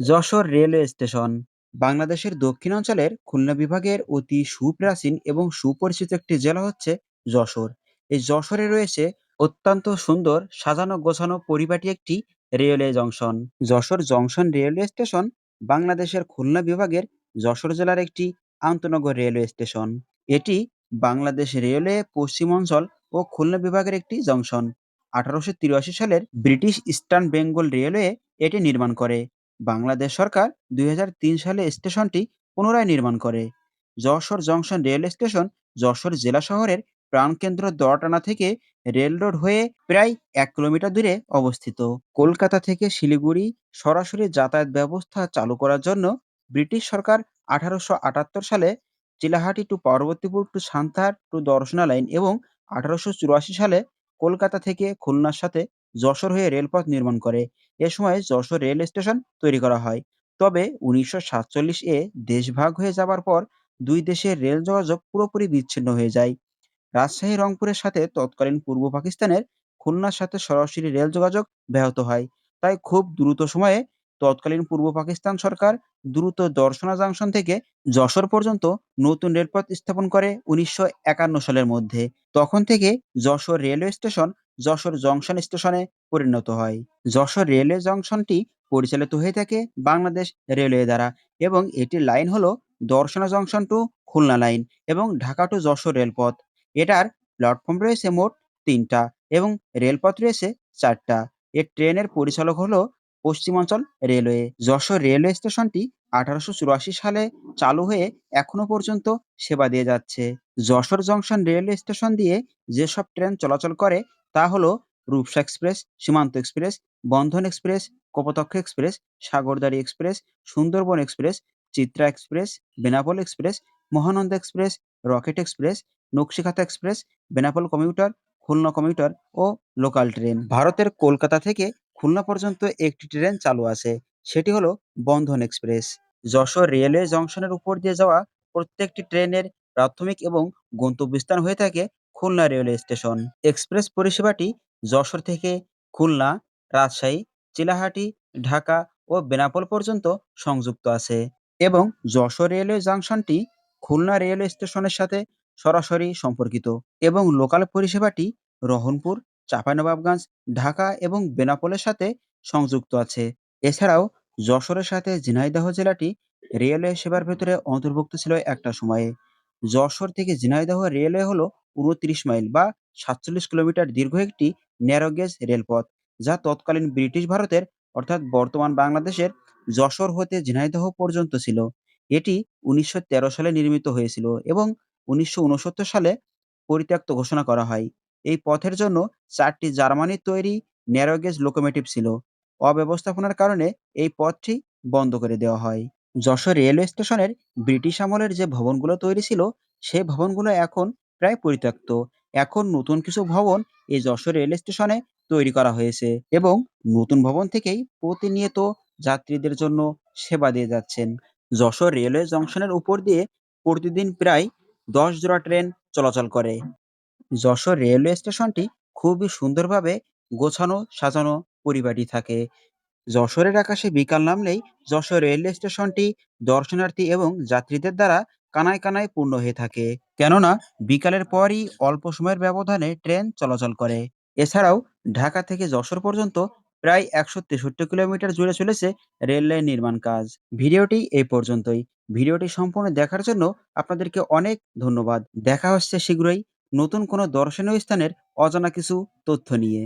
Jessore railway station. বাংলাদেশের দক্ষিণাঞ্চলের খুলনা বিভাগের অতি সুপ্রাচীন এবং সুপরিচিত একটি জেলা হচ্ছে যশোর। এই যশোরে রয়েছে অত্যন্ত সুন্দর সাজানো গোছানো পরিপাটি একটি railway junction. Jessore junction railway station বাংলাদেশের খুলনা বিভাগের যশোর জেলার একটি আন্তনগর রেলওয়ে স্টেশন। এটি বাংলাদেশ রেলওয়ে পশ্চিমাঞ্চল ও খুলনা বিভাগের একটি জংশন। আঠারোশো তিরাশি সালের ব্রিটিশ ইস্টার্ন বেঙ্গল রেলওয়ে এটি নির্মাণ করে। বাংলাদেশ সরকার ২০০৩ সালে স্টেশনটি পুনরায় নির্মাণ করে। Jessore junction rail station Jessore জেলা শহরের প্রাণকেন্দ্র দোয়াটানা থেকে রেল রোড হয়ে প্রায় এক কিলোমিটার দূরে অবস্থিত। কলকাতা থেকে শিলিগুড়ি সরাসরি যাতায়াত ব্যবস্থা চালু করার জন্য ব্রিটিশ সরকার আঠারোশো আটাত্তর সালে Chilahati to Parbatipur to Santahar to Darsana line এবং আঠারোশো চুরাশি সালে কলকাতা থেকে খুলনার সাথে যশোর হয়ে রেলপথ নির্মাণ করে। এ সময় যশোর রেল স্টেশন তৈরি করা হয়। তবে উনিশশো সাতচল্লিশ এ দেশ ভাগ হয়ে যাবার পর দুই দেশের রেল যোগাযোগ পুরোপুরি বিচ্ছিন্ন হয়ে যায়। রাজশাহী, রংপুরের সাথে তৎকালীন পূর্ব পাকিস্তানের খুলনার সাথে সরাসরি রেল যোগাযোগ ব্যাহত হয়। তাই খুব দ্রুত সময়ে তৎকালীন পূর্ব পাকিস্তান সরকার দ্রুত দর্শনা জাংশন থেকে যশোর পর্যন্ত নতুন রেলপথ স্থাপন করে উনিশশো একান্ন সালের মধ্যে। তখন থেকে Jessore railway station Jessore junction স্টেশনে পরিণত হয়। যশোর রেলওয়ে জংশনটি পরিচালিত হয়ে থাকে বাংলাদেশ রেলওয়ে দ্বারা এবং এটির লাইন হলো Darsana junction to Khulna line এবং ঢাকা টু যশোর রেলপথ। এটার প্ল্যাটফর্ম রয়েছে মোট তিনটা এবং রেলপথ রয়েছে চারটা। এর ট্রেনের পরিচালক হলো পশ্চিমাঞ্চল রেলওয়ে। যশোর রেলওয়ে স্টেশনটি আঠারোশো চুরাশি সালে চালু হয়ে এখনও পর্যন্ত সেবা দিয়ে যাচ্ছে। যশোর জংশন রেলওয়ে স্টেশন দিয়ে যেসব ট্রেন চলাচল করে তা হলো Rupsha express, Simanta express, Bandhan express, Kapotaksha express, Sagardari express, Sundarban express, Chitra express, Benapole express, Mahananda express, rocket express, Nakshikantha express, Benapole commuter, Khulna commuter ও লোকাল ট্রেন। ভারতের কলকাতা থেকে খুলনা পর্যন্ত একটি ট্রেন চালু আছে, সেটি হলো বন্ধন এক্সপ্রেস। যশোর রেলওয়ে জংশনের উপর দিয়ে যাওয়া প্রত্যেকটি ট্রেনের প্রাথমিক এবং গন্তব্যস্থান হয়ে থাকে খুলনা রেলওয়ে স্টেশন। এক্সপ্রেস পরিষেবাটি যশোর থেকে খুলনা, রাজশাহী, চিলাহাটি, ঢাকা ও বেনাপোল পর্যন্ত সংযুক্ত আছে এবং যশোর রেলওয়ে জংশনটি খুলনা রেলওয়ে স্টেশনের সাথে সরাসরি সম্পর্কিত এবং লোকাল পরিষেবাটি রহনপুর, চাঁপাইনবাবগঞ্জ, ঢাকা এবং বেনাপোলের সাথে সংযুক্ত আছে। এছাড়াও যশোরের সাথে ঝিনাইদহ জেলাটি রেলওয়ে সেবার ভেতরে অন্তর্ভুক্ত ছিল একটা সময়ে। যশোর থেকে ঝিনাইদহ রেলওয়ে হলো ২৯ মাইল বা ৪৭ কিলোমিটার দীর্ঘ একটি ন্যারোগেজ রেলপথ, যা তৎকালীন ব্রিটিশ ভারতের অর্থাৎ বর্তমান বাংলাদেশের যশোর হতে ঝিনাইদহ পর্যন্ত ছিল। এটি উনিশশো তেরো সালে নির্মিত হয়েছিল এবং উনিশশো ঊনসত্তর সালে পরিত্যক্ত ঘোষণা করা হয়। এই পথের জন্য চারটি জার্মানির তৈরি ন্যারোগেজ লোকোমোটিভ ছিল। অব্যবস্থাপনার কারণে এই পথটি বন্ধ করে দেওয়া হয়। যশোর রেলওয়ে স্টেশনের ব্রিটিশ আমলের যে ভবনগুলো তৈরি ছিল, সেই ভবনগুলো এখন প্রায় পরিত্যক্ত। এখন নতুন কিছু ভবন এই যশোর রেল স্টেশনে তৈরি করা হয়েছে এবং নতুন ভবন থেকেই প্রতিনিয়ত যাত্রীদের জন্য সেবা দিয়ে যাচ্ছেন। যশোর রেলওয়ে জংশনের উপর দিয়ে প্রতিদিন প্রায় ১০ জোড়া ট্রেন চলাচল করে। যশোর রেলওয়ে স্টেশনটি খুবই সুন্দরভাবে গোছানো সাজানো পরিপাটি থাকে। যশোরের আকাশে বিকাল নামলেই যশোর রেলওয়ে স্টেশনটি দর্শনার্থী এবং যাত্রীদের দ্বারা কানায় কানায় পূর্ণ হয়ে থাকে। কেননা, বিকালের পরই অল্প সময়ের ব্যবধানে ট্রেন চলাচল করে। এছাড়াও ঢাকা থেকে যশোর পর্যন্ত প্রায় একশো তেষট্টি কিলোমিটার জুড়ে চলেছে রেল লাইন নির্মাণ কাজ। ভিডিওটি এই পর্যন্তই। ভিডিওটি সম্পূর্ণ দেখার জন্য আপনাদেরকে অনেক ধন্যবাদ। দেখা হচ্ছে শীঘ্রই নতুন কোনো দর্শনীয় স্থানের অজানা কিছু তথ্য নিয়ে।